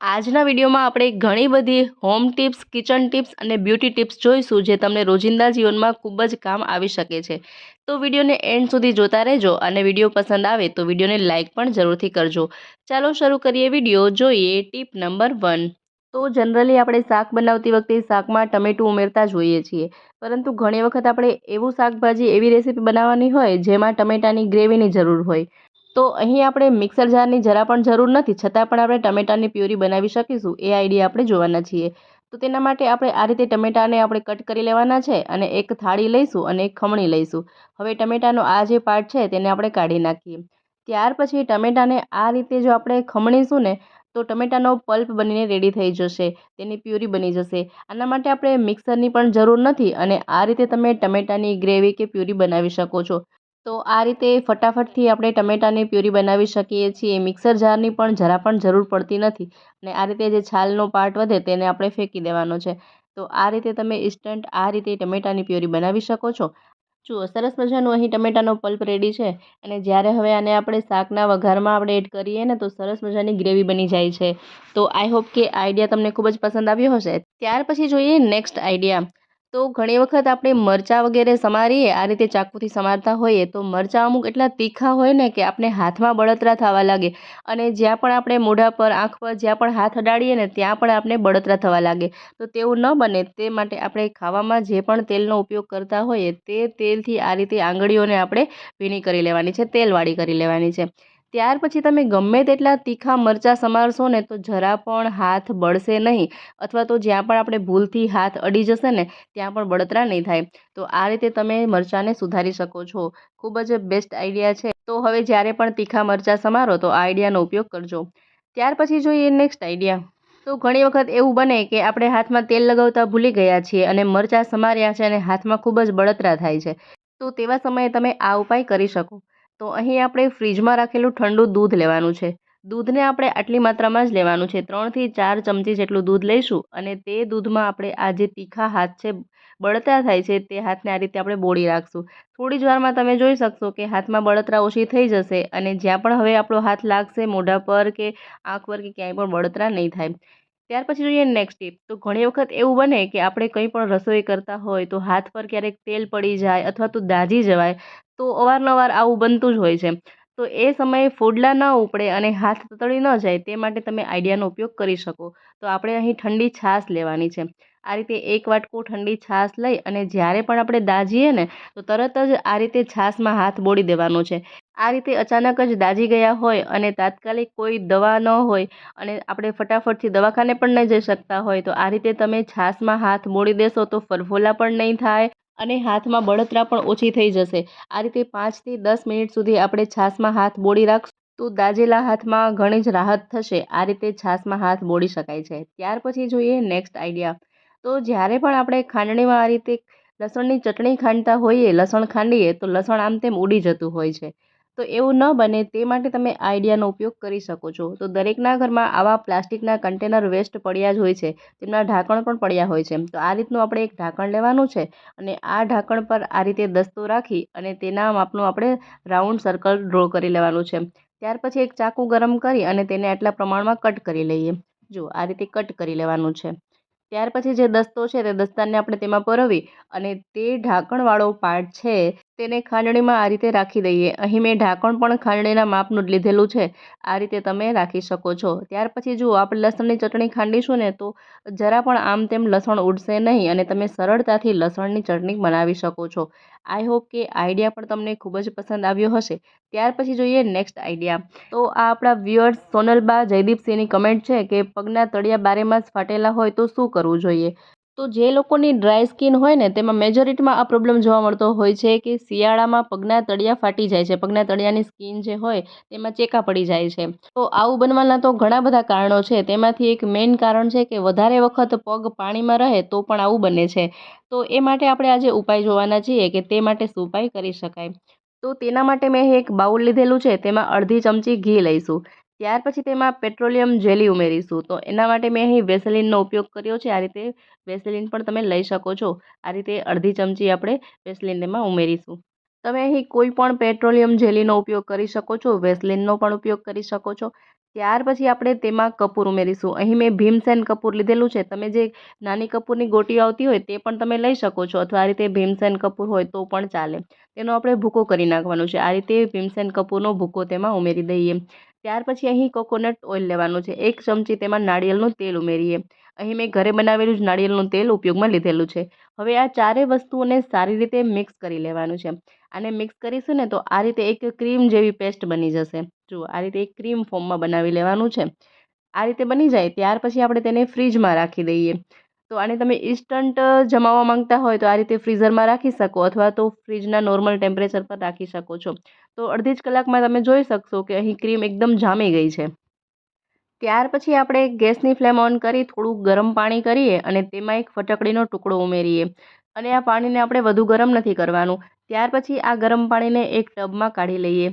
આજના વિડીયોમાં આપણે ઘણી બધી હોમ ટિપ્સ કિચન ટિપ્સ અને બ્યુટી ટિપ્સ જોઈશું જે તમને રોજિંદા જીવનમાં ખૂબ જ કામ આવી શકે છે. તો વિડીયોને એન્ડ સુધી જોતા રહેજો અને વીડિયો પસંદ આવે તો વિડીયોને લાઇક પણ જરૂરથી કરજો. ચાલો શરૂ કરીએ વીડિયો. જોઈએ ટીપ નંબર વન તો જનરલી આપણે શાક બનાવતી વખતે શાકમાં ટમેટું ઉમેરતા જોઈએ છીએ. પરંતુ ઘણી વખત આપણે એવું શાકભાજી એવી રેસીપી બનાવવાની હોય જેમાં ટમેટાની ગ્રેવીની જરૂર હોય. તો અહીં આપણે મિક્સર જારની જરા પણ જરૂર નથી, છતાં પણ આપણે ટમેટાની પ્યુરી બનાવી શકીશું, એ આઈડિયા આપણે જોવાના છીએ. તો તેના માટે આપણે આ રીતે ટમેટાને આપણે કટ કરી લેવાના છે અને એક થાળી લઈશું અને એક ખમણી લઈશું. હવે ટમેટાનો આ જે પાર્ટ છે તેને આપણે કાઢી નાખીએ. ત્યાર પછી ટમેટાને આ રીતે જો આપણે ખમણીશું ને, તો ટમેટાનો પલ્પ બનીને રેડી થઈ જશે, તેની પ્યુરી બની જશે. આના માટે આપણે મિક્સરની પણ જરૂર નથી અને આ રીતે તમે ટમેટાની ગ્રેવી કે પ્યુરી બનાવી શકો છો. તો આ રીતે ફટાફટથી આપણે ટમેટાની પ્યુરી બનાવી શકીએ છીએ. મિક્સર જારની પણ જરા પણ જરૂર પડતી નથી અને આ રીતે જે છાલનો પાર્ટ વધે તેને આપણે ફેંકી દેવાનો છે. તો આ રીતે તમે ઇન્સ્ટન્ટ આ રીતે ટમેટાની પ્યુરી બનાવી શકો છો. જુઓ, સરસ મજાનું અહીં ટમેટાનો પલ્પ રેડી છે અને જ્યારે હવે આને આપણે શાકના વઘારમાં આપણે એડ કરીએ ને તો સરસ મજાની ગ્રેવી બની જાય છે. તો આઈ હોપ કે આઈડિયા તમને ખૂબ જ પસંદ આવ્યો હશે. ત્યાર પછી જોઈએ નેક્સ્ટ આઈડિયા તો ઘણી વખત આપણે મરચાં વગેરે સમારીએ, આ રીતે ચાકુથી સમારતા હોઈએ, તો મરચાં અમુક એટલા તીખા હોય ને કે આપણે હાથમાં બળતરા થવા લાગે. અને જ્યાં પણ આપણે મોઢા પર આંખ પર જ્યાં પણ હાથ અડાડીએ ને ત્યાં પણ આપણે બળતરા થવા લાગે. તો તેવું ન બને, તે માટે આપણે ખાવામાં જે પણ તેલનો ઉપયોગ કરતા હોઈએ, તે તેલથી આ રીતે આંગળીઓને આપણે ભીની કરી લેવાની છે, તેલવાળી કરી લેવાની છે. ત્યાર પછી તમે ગમે તેટલા તીખા મરચાં સમારશો ને તો જરા પણ હાથ બળશે નહીં. અથવા તો જ્યાં પણ આપણે ભૂલથી હાથ અડી જશે ને, ત્યાં પણ બળતરા નહીં થાય. તો આ રીતે તમે મરચાંને સુધારી શકો છો. ખૂબ જ બેસ્ટ આઈડિયા છે. તો હવે જ્યારે પણ તીખા મરચાં સમારો, તો આ આઈડિયાનો ઉપયોગ કરજો. ત્યાર પછી જોઈએ નેક્સ્ટ આઈડિયા. તો ઘણી વખત એવું બને કે આપણે હાથમાં તેલ લગાવતા ભૂલી ગયા છીએ અને મરચાં સમાર્યા છે અને હાથમાં ખૂબ જ બળતરા થાય છે. તો તેવા સમયે તમે આ ઉપાય કરી શકો. તો અહીં આપણે ફ્રીજમાં રાખેલું ઠંડુ દૂધ લેવાનું છે. દૂધને આપણે આટલી માત્રામાં જ લેવાનું છે. ત્રણથી ચાર ચમચી જેટલું દૂધ લઈશું અને તે દૂધમાં આપણે આ જે તીખા હાથ છે, બળતરા થાય છે, તે હાથને આ રીતે આપણે બોળી રાખશું. થોડી જ વારમાં તમે જોઈ શકશો કે હાથમાં બળતરા ઓછી થઈ જશે અને જ્યાં પણ હવે આપણો હાથ લાગશે મોઢા પર કે આંખ પર કે ક્યાંય પણ બળતરા નહીં થાય. ત્યાર પછી જોઈએ નેક્સ્ટ ટીપ તો ઘણી વખત એવું બને કે આપણે કંઈ પણ રસોઈ કરતા હોય તો હાથ પર ક્યારેક તેલ પડી જાય અથવા તો દાજી જવાય તો અવારનવાર આવું બનતું જ હોય છે. તો એ સમયે ફોડલા ન ઉપડે અને હાથ તતડી ન જાય તે માટે તમે આઈડિયાનો ઉપયોગ કરી શકો. તો આપણે અહીં ઠંડી છાશ લેવાની છે. આ રીતે એક વાટકો ઠંડી છાશ લઈ અને જ્યારે પણ આપણે દાજીએ ને, તો તરત જ આ રીતે છાશમાં હાથ બોળી દેવાનો છે. આ રીતે અચાનક જ દાજી ગયા હોય અને તાત્કાલિક કોઈ દવા ન હોય અને આપણે ફટાફટથી દવાખાને પણ નહીં જઈ શકતા હોય, તો આ રીતે તમે છાશમાં હાથ બોળી દેશો તો ફરફોલા પણ નહીં થાય અને હાથમાં બળતરા પણ ઓછી થઈ જશે. આ રીતે પાંચથી દસ મિનિટ સુધી આપણે છાશમાં હાથ બોળી રાખશું તો દાજેલા હાથમાં ઘણી જ રાહત થશે. આ રીતે છાશમાં હાથ બોળી શકાય છે. ત્યાર પછી જોઈએ નેક્સ્ટ આઈડિયા. તો જ્યારે પણ આપણે ખાંડણીમાં આ રીતે લસણની ચટણી ખાંડતા હોઈએ, લસણ ખાંડીએ, તો લસણ આમ તેમ ઉડી જતું હોય છે. તો એવું ન બને તે માટે તમે આઈડિયાનો ઉપયોગ કરી શકો છો. તો દરેકના ઘરમાં આવા પ્લાસ્ટિકના કન્ટેનર વેસ્ટ પડ્યા જ હોય છે. તેમના ઢાંકણ પણ પડ્યા હોય છે. તો આ રીતનું આપણે એક ઢાંકણ લેવાનું છે અને આ ઢાંકણ પર આ રીતે દસ્તો રાખી અને તેના માપનું આપણે રાઉન્ડ સર્કલ ડ્રો કરી લેવાનું છે. ત્યાર પછી એક ચાકુ ગરમ કરી અને તેને આટલા પ્રમાણમાં કટ કરી લઈએ. જો આ રીતે કટ કરી લેવાનું છે. ત્યાર પછી જે દસ્તો છે તે દસ્તાને આપણે તેમાં પરોવી અને તે ઢાંકણવાળો પાર્ટ છે તેને ખાંડણીમાં આ રીતે રાખી દઈએ. અહીં મેં ઢાંકણ પણ ખાંડણીના માપનું જ લીધેલું છે. આ રીતે તમે રાખી શકો છો. ત્યાર પછી જુઓ આપણે લસણની ચટણી ખાંડીશું ને તો જરા પણ આમ તેમ લસણ ઉડશે નહીં અને તમે સરળતાથી લસણની ચટણી બનાવી શકો છો. આઈ હોપ કે આઈડિયા પણ તમને ખૂબ જ પસંદ આવ્યો હશે. ત્યાર પછી જોઈએ નેક્સ્ટ આઈડિયા. તો આ આપણા વ્યુઅર્સ સોનલબા જયદીપસિંહની કમેન્ટ છે કે પગના તળિયા બારેમાં ફાટેલા હોય તો શું કરવું જોઈએ? તો જે લોકોની ડ્રાય સ્કિન હોય ને, તેમાં મેજોરિટીમાં આ પ્રોબ્લેમ જોવા મળતો હોય છે કે શિયાળામાં પગના તળિયા ફાટી જાય છે. પગના તળિયાની સ્કિન જે હોય, તેમાં ચેકા પડી જાય છે. તો આવું બનવાના તો ઘણા બધા કારણો છે. તેમાંથી એક મેઇન કારણ છે કે વધારે વખત પગ પાણીમાં રહે તો પણ આવું બને છે. તો એ માટે આપણે આજે ઉપાય જોવાના છીએ કે તે માટે શું ઉપાય કરી શકાય. તો તેના માટે મેં એક બાઉલ લીધેલું છે. તેમાં અડધી ચમચી ઘી લઈશું. ત્યાર પછી તેમાં પેટ્રોલિયમ જેલી ઉમેરીશું. તો એના માટે મેં અહીં વેસેલિનનો ઉપયોગ કર્યો છે. આ રીતે વેસેલિન પણ તમે લઈ શકો છો. આ રીતે અડધી ચમચી આપણે વેસેલિન તેમાં ઉમેરીશું. તમે અહીં કોઈ પણ પેટ્રોલિયમ જેલીનો ઉપયોગ કરી શકો છો, વેસલિનનો પણ ઉપયોગ કરી શકો છો. ત્યાર પછી આપણે તેમાં કપૂર ઉમેરીશું. અહીં મેં ભીમસેન કપૂર લીધેલું છે. તમે જે નાની કપૂરની ગોટી આવતી હોય તે પણ તમે લઈ શકો છો અથવા આ રીતે ભીમસેન કપૂર હોય તો પણ ચાલે. તેનો આપણે ભૂકો કરી નાખવાનો છે. આ રીતે ભીમસેન કપૂરનો ભૂકો તેમાં ઉમેરી દઈએ. ત્યાર પછી અહીં કોકોનટ ઓઇલ લેવાનું છે. એક ચમચી તેમાં નાળિયેરનું તેલ ઉમેરીએ. અહીં મેં ઘરે બનાવેલું જ નાળિયેરનું તેલ ઉપયોગમાં લીધેલું છે. હવે આ ચારેય વસ્તુઓને સારી રીતે મિક્સ કરી લેવાનું છે. આને મિક્સ કરીશું ને તો આ રીતે એક ક્રીમ જેવી પેસ્ટ બની જશે. જુઓ, આ રીતે એક ક્રીમ ફોર્મમાં બનાવી લેવાનું છે. આ રીતે બની જાય ત્યાર પછી આપણે તેને ફ્રીજમાં રાખી દઈએ. તો આને તમે ઇન્સ્ટન્ટ જમાવવા માંગતા હોય તો આ રીતે ફ્રીઝરમાં રાખી શકો અથવા તો ફ્રીજના નોર્મલ ટેમ્પરેચર પર રાખી શકો છો. તો અડધી જ કલાકમાં તમે જોઈ શકશો કે અહીં ક્રીમ એકદમ જામી ગઈ છે. ત્યાર પછી આપણે ગેસની ફ્લેમ ઓન કરી થોડું ગરમ પાણી કરીએ અને તેમાં એક ફટકડીનો ટુકડો ઉમેરીએ. અને આ પાણીને આપણે વધુ ગરમ નથી કરવાનું. ત્યાર પછી આ ગરમ પાણીને એક ટબમાં કાઢી લઈએ.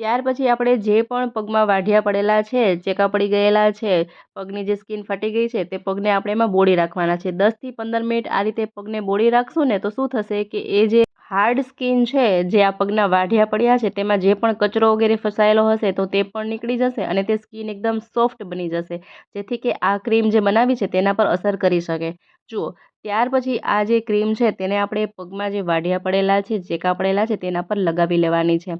ત્યાર પછી આપણે જે પણ પગમાં વાઢિયા પડેલા છે, ચેકા પડી ગયેલા છે, પગની જે સ્કિન ફાટી ગઈ છે, તે પગને આપણે એમાં બોળી રાખવાના છે. દસથી પંદર મિનિટ આ રીતે પગને બોળી રાખશું ને તો શું થશે કે એ જે હાર્ડ સ્કિન છે, જે આ પગના વાઢિયા પડ્યા છે, તેમાં જે પણ કચરો વગેરે ફસાયેલો હશે તો તે પણ નીકળી જશે અને તે સ્કિન એકદમ સોફ્ટ બની જશે. જેથી કે આ ક્રીમ જે બનાવી છે તેના પર અસર કરી શકે. જુઓ, ત્યાર પછી આ જે ક્રીમ છે તેને આપણે પગમાં જે વાઢિયા પડેલા છે, ચેકા પડેલા છે તેના પર લગાવી લેવાની છે.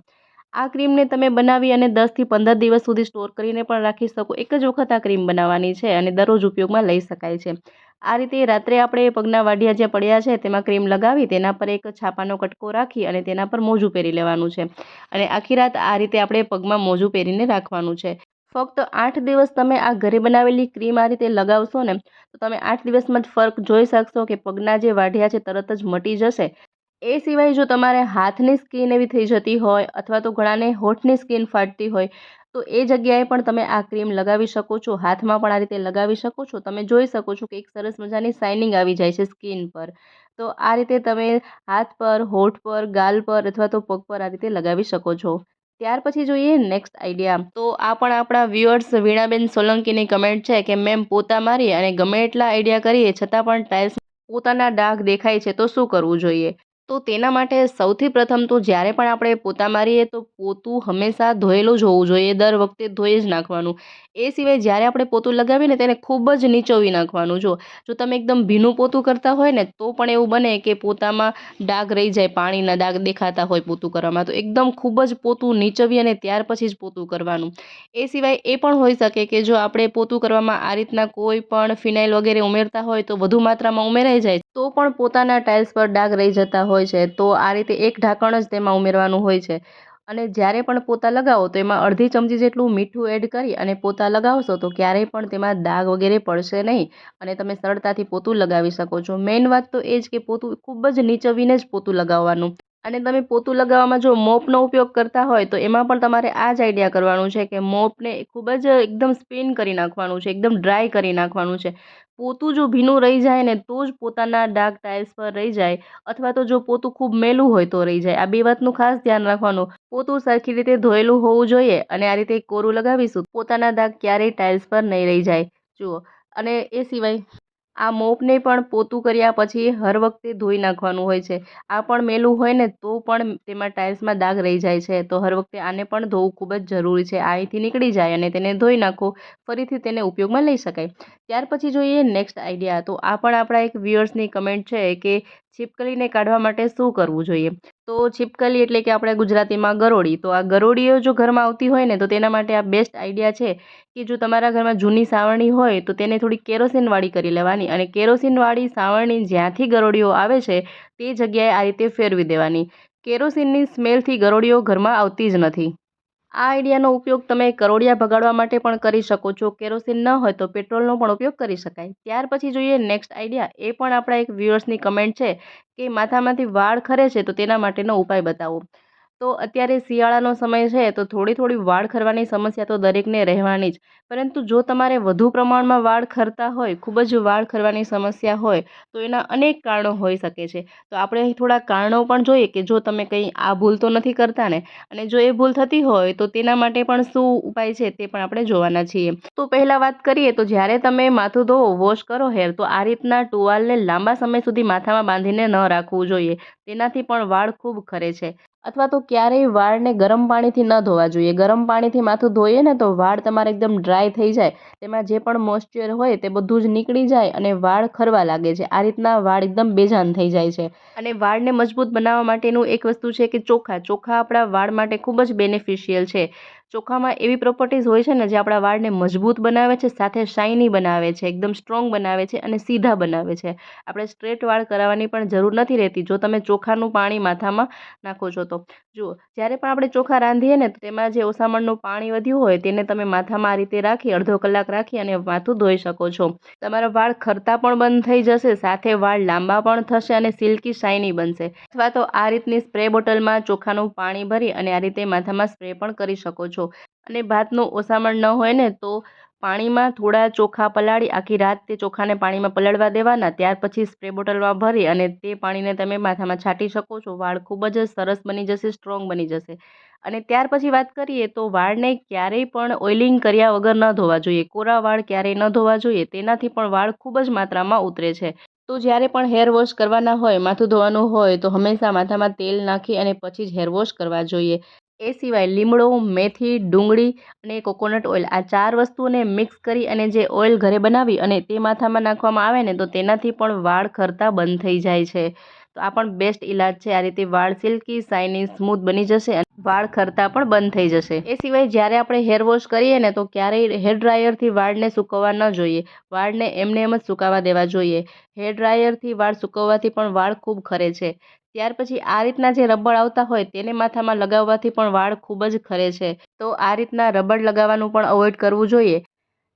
આ ક્રીમને તમે બનાવી અને દસથી પંદર દિવસ સુધી સ્ટોર કરીને પણ રાખી શકો. એક જ વખત આ ક્રીમ બનાવવાની છે અને દરરોજ ઉપયોગમાં લઈ શકાય છે. આ રીતે રાત્રે આપણે પગના વાઢિયા જે પડ્યા છે તેમાં ક્રીમ લગાવી, તેના પર એક છાપાનો કટકો રાખી અને તેના પર મોજું પહેરી લેવાનું છે. અને આખી રાત આ રીતે આપણે પગમાં મોજું પહેરીને રાખવાનું છે. ફક્ત આઠ દિવસ તમે આ ઘરે બનાવેલી ક્રીમ આ રીતે લગાવશો ને, તો તમે આઠ દિવસમાં જ ફરક જોઈ શકશો કે પગના જે વાઢિયા છે તરત જ મટી જશે. એ સિવાય જો તમારે હાથની સ્કિન એવી થઈ જતી હોય અથવા તો ઘણાને હોઠની સ્કિન ફાટતી હોય, તો એ જગ્યાએ પણ તમે આ ક્રીમ લગાવી શકો છો. હાથમાં પણ આ રીતે લગાવી શકો છો. તમે જોઈ શકો છો કે એક સરસ મજાની શાઇનિંગ આવી જાય છે સ્કિન પર. તો આ રીતે તમે હાથ પર, હોઠ પર, ગાલ પર અથવા તો પગ પર આ રીતે લગાવી શકો છો. ત્યાર પછી જોઈએ નેક્સ્ટ આઈડિયા તો આ પણ આપણા વ્યુઅર્સ વીણાબેન સોલંકીની કમેન્ટ છે કે, મેમ, પોતા મારી અને ગમે એટલા આઈડિયા કરીએ, છતાં પણ ટાઇલ્સ પોતાના ડાઘ દેખાય છે તો શું કરવું જોઈએ? તો તેના માટે સૌથી પ્રથમ તો જ્યારે પણ આપણે પોતા મારીએ તો પોતું હંમેશા ધોયેલું જ હોવું જોઈએ, દર વખતે ધોઈ જ નાખવાનું. એ સિવાય જ્યારે આપણે પોતું લગાવીને તેને ખૂબ જ નીચોવી નાખવાનું. જો જો તમે એકદમ ભીનું પોતું કરતા હોય ને તો પણ એવું બને કે પોતામાં ડાઘ રહી જાય, પાણીના ડાઘ દેખાતા હોય પોતું કરવામાં. તો એકદમ ખૂબ જ પોતું નીચવી અને ત્યાર પછી જ પોતું કરવાનું. એ સિવાય એ પણ હોઈ શકે કે જો આપણે પોતું કરવામાં આ રીતના કોઈ પણ ફિનાઇલ વગેરે ઉમેરતા હોય તો વધુ માત્રામાં ઉમેરાઈ જાય તો પણ પોતાના ટાઇલ્સ પર ડાઘ રહી જતા હોય. હોય છે, તો આ રીતે એક ઢાંકણ જ તેમાં ઉમેરવાનું હોય છે. અને જ્યારે પણ પોતા લગાવો, તો એમાં અડધી ચમચી જેટલું મીઠું એડ કરી અને પોતા લગાવશો, તો ક્યારેય પણ તેમાં દાગ વગેરે પડશે નહીં અને તમે સરળતાથી પોતું લગાવી શકો છો. મેઇન વાત તો એ જ કે પોતું ખૂબ જ નીચવીને જ પોતું લગાવવાનું. અને તમે પોતું લગાવવામાં જો મોપનો ઉપયોગ કરતા હોય તો એમાં પણ તમારે આ જ આઈડિયા કરવાનું છે કે મોપને ખૂબ જ એકદમ સ્પિન કરી નાખવાનું છે, એકદમ ડ્રાય કરી નાખવાનું છે. પોતું જો ભીનું રહી જાય ને તો જ પોતાના ડાર્ક ટાઇલ્સ પર રહી જાય અથવા તો જો પોતું ખૂબ મેલું હોય તો રહી જાય. આ બે વાતનું ખાસ ધ્યાન રાખવાનું. પોતું સરખી રીતે ધોયેલું હોવું જોઈએ અને આ રીતે કોરું લગાવીશું. પોતાના દાગ ક્યારેય ટાઇલ્સ પર નહીં રહી જાય. જુઓ. અને એ સિવાય આ મોપને પણ પોતું કર્યા પછી હર વખતે ધોઈ નાખવાનું હોય છે. આ પણ મેલું હોય ને તો પણ તેમાં ટાઇલ્સમાં દાગ રહી જાય છે. તો હર વખતે આને પણ ધોવું ખૂબ જ જરૂરી છે. અહીંથી નીકળી જાય અને તેને ધોઈ નાખો. ફરીથી તેને ઉપયોગમાં લઈ શકાય. ત્યાર પછી જોઈએ નેક્સ્ટ આઈડિયા. તો આ પણ આપણા એક વ્યુઅર્સની કમેન્ટ છે કે છીપકલીને કાઢવા માટે શું કરવું જોઈએ? તો છીપકલી એટલે કે આપણે ગુજરાતીમાં ગરોળી. તો આ ગરોળીઓ જો ઘરમાં આવતી હોય ને, તો તેના માટે આ બેસ્ટ આઈડિયા છે કે જો તમારા ઘરમાં જૂની સાવરણી હોય, તો તેને થોડી કેરોસીનવાળી કરી લેવાની અને કેરોસીનવાળી સાવરણી જ્યાંથી ગરોળીઓ આવે છે, તે જગ્યાએ આ રીતે ફેરવી દેવાની. કેરોસીનની સ્મેલથી ગરોળીઓ ઘરમાં આવતી જ નથી. આ આઈડિયાનો ઉપયોગ તમે કરોળિયા ભગાડવા માટે પણ કરી શકો છો. કેરોસીન ન હોય તો પેટ્રોલનો પણ ઉપયોગ કરી શકાય. ત્યાર પછી જોઈએ નેક્સ્ટ આઈડિયા. એ પણ આપણા એક વ્યુઅર્સની કમેન્ટ છે કે માથામાંથી વાળ ખરે છે તો તેના માટેનો ઉપાય બતાવો. તો અત્યારે શિયાળાનો સમય છે, તો થોડી થોડી વાળ ખરવાની સમસ્યા તો દરેકને રહેવાની જ. પરંતુ જો તમારે વધુ પ્રમાણમાં વાળ ખરતા હોય, ખૂબ જ વાળ ખરવાની સમસ્યા હોય, તો એના અનેક કારણો હોઈ શકે છે. તો આપણે અહીં થોડા કારણો પણ જોઈએ કે જો તમે કંઈ આ ભૂલ તો નથી કરતા ને, અને જો એ ભૂલ થતી હોય, તો તેના માટે પણ શું ઉપાય છે તે પણ આપણે જોવાના છીએ. તો પહેલાં વાત કરીએ, તો જ્યારે તમે માથું ધોવો, વોશ કરો હેર, તો આ રીતના ટુવાલને લાંબા સમય સુધી માથામાં બાંધીને ન રાખવું જોઈએ. તેનાથી પણ વાળ ખૂબ ખરે છે. અથવા તો ક્યારેય વાળને ગરમ પાણીથી ન ધોવા જોઈએ. ગરમ પાણીથી માથું ધોઈએ ને તો વાળ તમારે એકદમ ડ્રાય થઈ જાય. તેમાં જે પણ મોઇશ્ચર હોય તે બધું જ નીકળી જાય અને વાળ ખરવા લાગે છે. આ રીતના વાળ એકદમ બેજાન થઈ જાય છે. અને વાળને મજબૂત બનાવવા માટેનું એક વસ્તુ છે કે ચોખા. ચોખા આપણા વાળ માટે ખૂબ જ બેનિફિશિયલ છે. ચોખામાં એવી પ્રોપર્ટીઝ હોય છે ને જે આપણા વાળને મજબૂત બનાવે છે, સાથે શાઇની બનાવે છે, એકદમ સ્ટ્રોંગ બનાવે છે અને સીધા બનાવે છે. આપણે સ્ટ્રેટ વાળ કરાવવાની પણ જરૂર નથી રહેતી, જો તમે ચોખાનું પાણી માથામાં નાખો છો તો. જુઓ, જ્યારે પણ આપણે ચોખા રાંધીએ ને તો તેમાં જે ઓસામણનું પાણી વધ્યું હોય, તેને તમે માથામાં આ રીતે રાખી, અડધો કલાક રાખી અને માથું ધોઈ શકો છો. તમારા વાળ ખરતા પણ બંધ થઈ જશે, સાથે વાળ લાંબા પણ થશે અને સિલ્કી શાઇની બનશે. અથવા તો આ રીતની સ્પ્રે બોટલમાં ચોખાનું પાણી ભરી અને આ રીતે માથામાં સ્પ્રે પણ કરી શકો છો. અને ભાતનું ઓસામણ ન હોય ને તો પાણીમાં થોડા ચોખા પલાળી આખી રાત તે ચોખાને પાણીમાં પલાળવા દેવાના. ત્યાર પછી સ્પ્રે બોટલમાં ભરી અને તે પાણીને તમે માથામાં છાંટી શકો છો. વાળ ખૂબ જ સરસ બની જશે, સ્ટ્રોંગ બની જશે. અને ત્યાર પછી વાત કરીએ તો વાળને ક્યારેય પણ ઓઇલિંગ કર્યા વગર ન ધોવા જોઈએ. કોરા વાળ ક્યારેય ન ધોવા જોઈએ. તેનાથી પણ વાળ ખૂબ જ માત્રામાં ઉતરે છે. તો જ્યારે પણ હેર વોશ કરવાના હોય, માથું ધોવાનું હોય, તો હંમેશા માથામાં તેલ નાખી અને પછી જ હેર વોશ કરવા જોઈએ. એ સિવાય લીમડો, મેથી, ડુંગળી અને કોકોનટ ઓઇલ આ ચાર વસ્તુઓને મિક્સ કરી અને જે ઓઇલ ઘરે બનાવી અને તે માથામાં નાખવામાં આવે ને, તો તેનાથી પણ વાળ ખરતા બંધ થઈ જાય છે. તો આ પણ બેસ્ટ ઇલાજ છે. આ રીતે વાળ સિલ્કી શાઇની સ્મૂથ બની જશે અને વાળ ખરતા પણ બંધ થઈ જશે. એ સિવાય જ્યારે આપણે હેર વોશ કરીએ ને, તો ક્યારેય હેર ડ્રાયરથી વાળને સૂકવવા ન જોઈએ. વાળને એમને એમ જ સુકાવા દેવા જોઈએ. હેર ડ્રાયરથી વાળ સૂકવવાથી પણ વાળ ખૂબ ખરે છે. ત્યાર પછી આ રીતના જે રબડ આવતા હોય તેને માથામાં લગાવવાથી પણ વાળ ખૂબ જ ખરે છે. તો આ રીતના રબડ લગાવવાનું પણ અવોઇડ કરવું જોઈએ.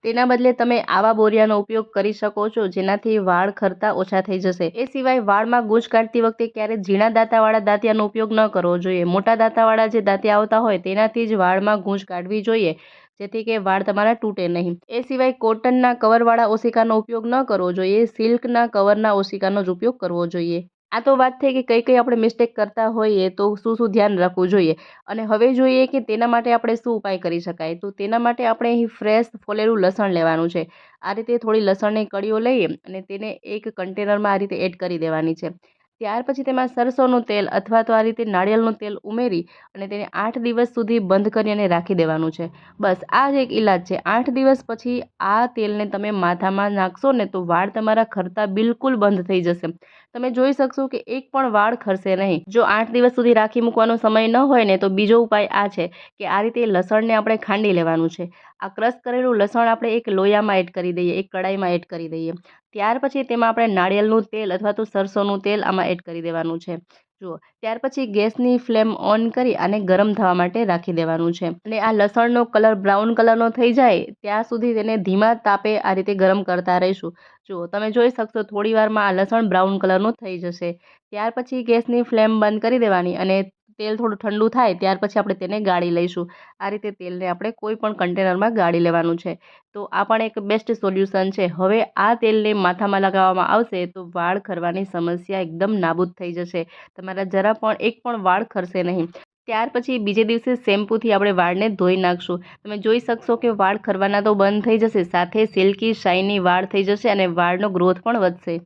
તેના બદલે તમે આવા બોરિયાનો ઉપયોગ કરી શકો છો જેનાથી વાળ ખરતા ઓછા થઈ જશે. એ સિવાય વાળમાં ગૂંચ કાઢતી વખતે ક્યારે ઝીણા દાંતાવાળા દાંતિયાનો ઉપયોગ ન કરવો જોઈએ. મોટા દાંતાવાળા જે દાંતિયા આવતા હોય તેનાથી જ વાળમાં ગૂંચ કાઢવી જોઈએ, જેથી કે વાળ તમારા તૂટે નહીં. એ સિવાય કોટનના કવરવાળા ઓશિકાનો ઉપયોગ ન કરવો જોઈએ. સિલ્કના કવરના ઓશિકાનો જ ઉપયોગ કરવો જોઈએ. આ તો વાત થઈ કે કઈ કઈ આપણે મિસ્ટેક કરતા હોઈએ તો શું શું ધ્યાન રાખવું જોઈએ? અને હવે જોઈએ કે તેના માટે આપણે શું ઉપાય કરી શકાય? તો તેના માટે આપણે અહીં ફ્રેશ ફોલેલું લસણ લેવાનું છે. આ રીતે થોડી લસણની કળીઓ લઈએ અને તેને એક કન્ટેનરમાં આ રીતે એડ કરી દેવાની છે. ત્યાર પછી તેમાં સરસોનું તેલ અથવા તો આ રીતે નાળિયેરનું તેલ ઉમેરી અને તેને આઠ દિવસ સુધી બંધ કરી અને રાખી દેવાનું છે. બસ, આ જ એક ઇલાજ છે. આઠ દિવસ પછી આ તેલને તમે માથામાં નાખશો ને તો વાળ તમારા ખરતા બિલકુલ બંધ થઈ જશે. તમે જોઈ શકશો કે એક પણ વાળ ખરશે નહીં. જો આઠ દિવસ સુધી રાખી મૂકવાનો સમય ન હોય ને તો બીજો ઉપાય આ છે કે આ રીતે લસણને આપણે ખાંડી લેવાનું છે. આ ક્રશ કરેલું લસણ આપણે એક લોયામાં એડ કરી દઈએ, એક કડાઈમાં એડ કરી દઈએ. ત્યાર પછી તેમાં આપણે નાળિયેરનું તેલ અથવા તો સરસોનું તેલ આમાં એડ કરી દેવાનું છે. જુઓ, ત્યાર પછી ગેસની ફ્લેમ ઓન કરી આને ગરમ થવા માટે રાખી દેવાનું છે. અને આ લસણનો કલર બ્રાઉન કલરનો થઈ જાય, ત્યાં સુધી તેને ધીમા તાપે આ રીતે ગરમ કરતા રહીશું. જુઓ, તમે જોઈ શકશો થોડી વારમાં આ લસણ બ્રાઉન કલરનું થઈ જશે. ત્યાર પછી ગેસની ફ્લેમ બંધ કરી દેવાની અને તેલ થોડું ઠંડુ થાય ત્યાર પછી આપણે તેને ગાળી લઈશું. આ રીતે તેલને આપણે કોઈ પણ કન્ટેનરમાં ગાળી લેવાનું છે. તો આ પણ એક બેસ્ટ સોલ્યુશન છે. હવે આ તેલને માથામાં લગાવવામાં આવશે તો વાળ ખરવાની સમસ્યા એકદમ નાબૂદ થઈ જશે. તમારા જરા પણ એક પણ વાળ ખરશે નહીં. ત્યાર પછી બીજે દિવસે શેમ્પૂથી આપણે વાળને ધોઈ નાખશું. તમે જોઈ શકશો કે વાળ ખરવાના તો બંધ થઈ જશે. સાથે સિલ્કી, શાઇની વાળ થઈ જશે અને વાળનો ગ્રોથ પણ વધશે.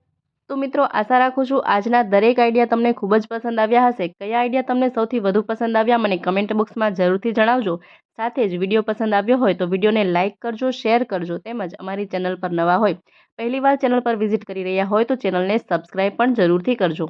તો મિત્રો, આશા રાખું છું આજના દરેક આઈડિયા તમને ખૂબ જ પસંદ આવ્યા હશે. કયા આઈડિયા તમને સૌથી વધુ પસંદ આવ્યા મને કમેન્ટ બોક્સમાં જરૂરથી જણાવજો. સાથે જ વીડિયો પસંદ આવ્યો હોય તો વિડીયોને લાઇક કરજો શેર કરજો તેમજ અમારી ચેનલ પર નવા હોય, પહેલીવાર ચેનલ પર વિઝિટ કરી રહ્યા હોય તો ચેનલને સબસ્ક્રાઈબ પણ જરૂરથી કરજો.